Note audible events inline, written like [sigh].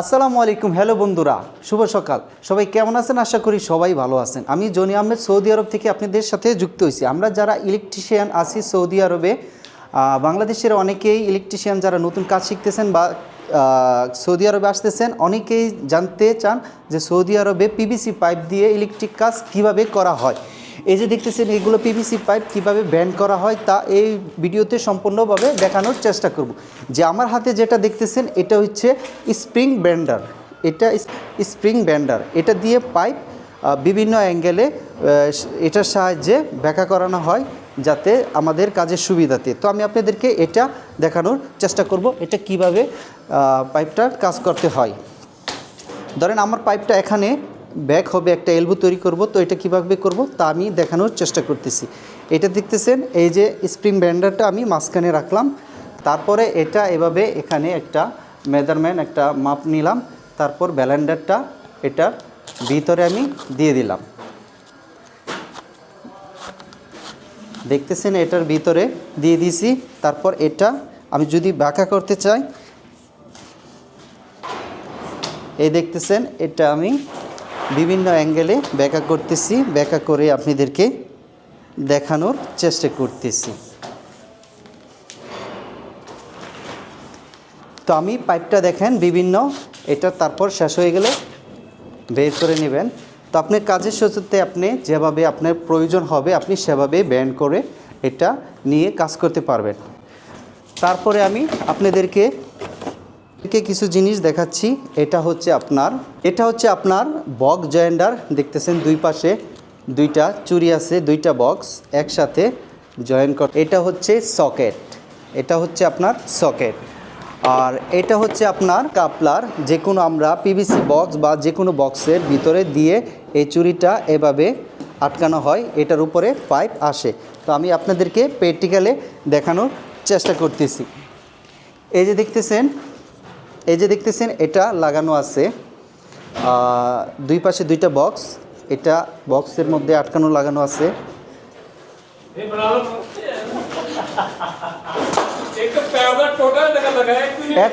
আসসালামু আলাইকুম, হ্যালো বন্ধুরা, শুভ সকাল। সবাই কেমন আছেন? আশা করি সবাই ভালো আছেন। আমি জনি আহমেদ, সৌদি আরব থেকে আপনাদের সাথে যুক্ত হয়েছি। আমরা যারা ইলেকট্রিশিয়ান আছি সৌদি আরবে বাংলাদেশের অনেকেই ইলেকট্রিশিয়ান যারা নতুন কাজ শিখতেছেন বা সৌদি আরবে আসতেছেন, অনেকেই জানতে চান যে সৌদি আরবে পিবিসি পাইপ দিয়ে ইলেকট্রিক কাজ কীভাবে করা হয়। এই যে দেখতেছেন, এগুলো পিভিসি পাইপ কীভাবে ব্যান্ড করা হয় তা এই ভিডিওতে সম্পূর্ণভাবে দেখানোর চেষ্টা করব। যে আমার হাতে যেটা দেখতেছেন, এটা হচ্ছে স্প্রিং ব্যান্ডার এটা স্প্রিং ব্যান্ডার এটা দিয়ে পাইপ বিভিন্ন অ্যাঙ্গেলে এটার সাহায্যে ব্যাখ্যা করানো হয় যাতে আমাদের কাজের সুবিধাতে। তো আমি আপনাদেরকে এটা দেখানোর চেষ্টা করব, এটা কীভাবে পাইপটার কাজ করতে হয়। ধরেন আমার পাইপটা এখানে ব্যাক হবে, একটা এলবো তৈরি করব। তো এটা কীভাবে করব তা আমি দেখানোর চেষ্টা করতেছি। এটা দেখতেছেন, এই যে স্প্রিং ব্যান্ডারটা আমি মাঝখানে রাখলাম। তারপরে এটা এভাবে এখানে একটা মেজারম্যান একটা মাপ নিলাম। তারপর ব্যালেন্ডারটা এটা ভিতরে আমি দিয়ে দিলাম। দেখতেছেন, এটার ভিতরে দিয়ে দিয়েছি। তারপর এটা আমি যদি বাঁকা করতে চাই, এই দেখতেছেন, এটা আমি বিভিন্ন অ্যাঙ্গেলে ব্যাখ্যা করতেছি, ব্যাখ্যা করে আপনাদেরকে দেখানোর চেষ্টা করতেছি। তো আমি পাইপটা দেখেন বিভিন্ন, এটা তারপর শেষ হয়ে গেলে বের করে নেবেন। তো আপনার কাজের সূত্রে আপনি যেভাবে আপনার প্রয়োজন হবে, আপনি সেভাবে ব্যান্ড করে এটা নিয়ে কাজ করতে পারবেন। তারপরে আমি আপনাদেরকে কে কিছু জিনিস দেখাচ্ছি। এটা হচ্ছে আপনার, এটা হচ্ছে আপনার বক্স জয়েন্ডার। দেখতেছেন দুই পাশে দুইটা চুরি আছে, দুইটা বক্স একসাথে জয়েন কর এটা হচ্ছে সকেট, এটা হচ্ছে আপনার সকেট। আর এটা হচ্ছে আপনার কাপলার, যে কোনো আমরা পিভিসি বক্স বা যে কোনো বক্সের ভিতরে দিয়ে এই চুরিটা এভাবে আটকানো হয়, এটার উপরে পাইপ আসে। তো আমি আপনাদেরকে প্র্যাকটিক্যালে দেখানোর চেষ্টা করতেছি। এই যে দেখতেছেন এই যে দেখতেছেন এটা লাগানো আছে। দুই পাশে দুইটা বক্স এটা বক্সের মধ্যে আটকানো লাগানো আছে। [laughs] এক